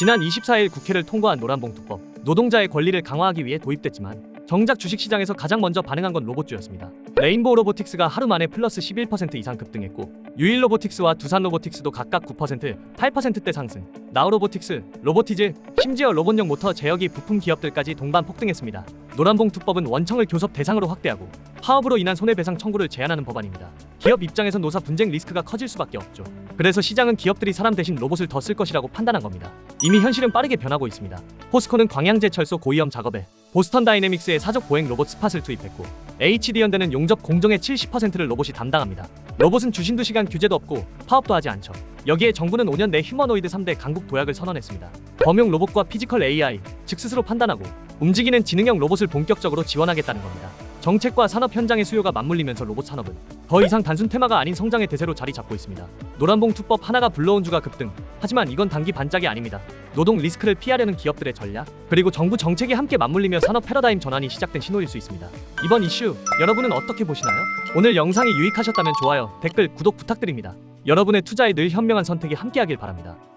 지난 24일 국회를 통과한 노란봉투법 노동자의 권리를 강화하기 위해 도입됐지만 정작 주식시장에서 가장 먼저 반응한 건 로봇주였습니다. 레인보우 로보틱스가 하루 만에 플러스 11% 이상 급등했고 유일 로보틱스와 두산 로보틱스도 각각 9%, 8%대 상승. 나우 로보틱스, 로보티즈, 심지어 로봇용 모터 제어기 부품 기업들까지 동반 폭등했습니다. 노란봉투법은 원청을 교섭 대상으로 확대하고 파업으로 인한 손해배상 청구를 제한하는 법안입니다. 기업 입장에서 노사 분쟁 리스크가 커질 수밖에 없죠. 그래서 시장은 기업들이 사람 대신 로봇을 더 쓸 것이라고 판단한 겁니다. 이미 현실은 빠르게 변하고 있습니다. 포스코는 광양제철소 고위험 작업에 보스턴 다이내믹스의 사족 보행 로봇 스팟을 투입했고 HD현대는 용접 공정의 70%를 로봇이 담당합니다. 로봇은 주신 2시간 규제도 없고 파업도 하지 않죠. 여기에 정부는 5년 내 휴머노이드 3대 강국 도약을 선언했습니다. 범용 로봇과 피지컬 AI, 즉 스스로 판단하고 움직이는 지능형 로봇을 본격적으로 지원하겠다는 겁니다. 정책과 산업 현장의 수요가 맞물리면서 로봇 산업은 더 이상 단순 테마가 아닌 성장의 대세로 자리 잡고 있습니다. 노란봉 투법 하나가 불러온 주가 급등. 하지만 이건 단기 반짝이 아닙니다. 노동 리스크를 피하려는 기업들의 전략, 그리고 정부 정책이 함께 맞물리며 산업 패러다임 전환이 시작된 신호일 수 있습니다. 이번 이슈 여러분은 어떻게 보시나요? 오늘 영상이 유익하셨다면 좋아요, 댓글, 구독 부탁드립니다. 여러분의 투자에 늘 현명한 선택이 함께하길 바랍니다.